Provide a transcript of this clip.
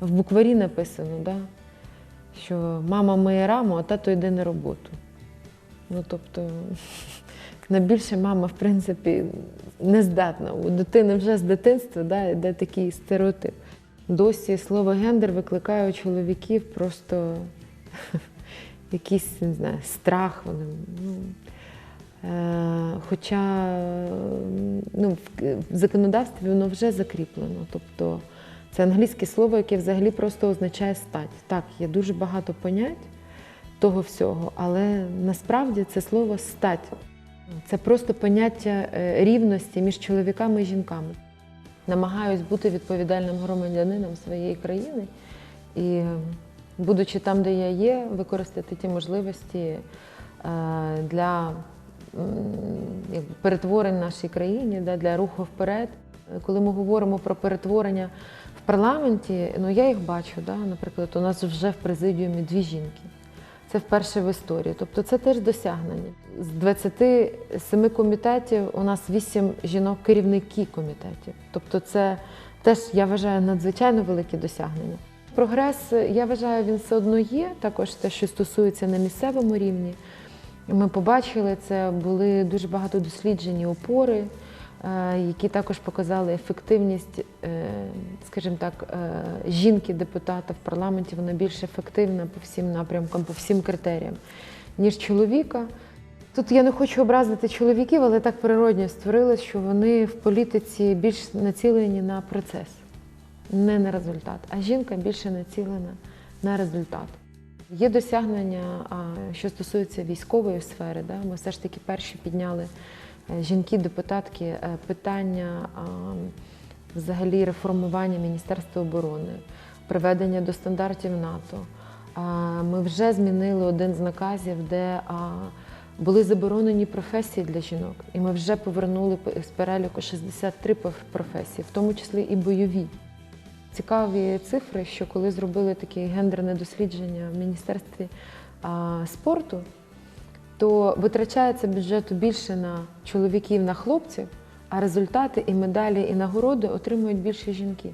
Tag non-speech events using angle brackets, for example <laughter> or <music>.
в букварі написано, да? що мама миє раму, а тато йде на роботу. Ну, тобто, <laughs> на більше мама, в принципі, не здатна. У дитини вже з дитинства да, йде такий стереотип. Досі слово гендер викликає у чоловіків просто <laughs> якийсь не знаю, страх. Вони, ну, е, хоча ну, в законодавстві воно вже закріплено. Тобто це англійське слово, яке взагалі просто означає стать. Так, є дуже багато понять того всього, але насправді це слово стать. Це просто поняття е, рівності між чоловіками і жінками. Намагаюсь бути відповідальним громадянином своєї країни і, е, будучи там, де я є, використати ті можливості е, для перетворень в нашій країні, для руху вперед. Коли ми говоримо про перетворення парламенті, ну я їх бачу. Да? Наприклад, у нас вже в президіумі дві жінки. Це вперше в історії. Тобто це теж досягнення. З 27 комітетів у нас 8 жінок керівники комітетів. Тобто, це теж я вважаю надзвичайно велике досягнення. Прогрес, я вважаю, він все одно є. Також те, що стосується на місцевому рівні. Ми побачили це, були дуже багато досліджень і опори, які також показали ефективність, е, скажімо так, е, жінки-депутата в парламенті. Вона більш ефективна по всім напрямкам, по всім критеріям, ніж чоловіка. Тут я не хочу образити чоловіків, але так природньо створилось, що вони в політиці більш націлені на процес, не на результат. А жінка більше націлена на результат. Є досягнення, що стосується військової сфери. Да? Ми все ж таки перші підняли е, жінки-депутатки е, питання взагалі реформування Міністерства оборони, приведення до стандартів НАТО. Ми вже змінили один з наказів, де були заборонені професії для жінок, і ми вже повернули з переліку 63 проф- професії, в тому числі і бойові. Цікаві цифри, що коли зробили таке гендерне дослідження в Міністерстві спорту, то витрачається бюджету більше на чоловіків, на хлопців, а результати і медалі, і нагороди отримують більше жінки.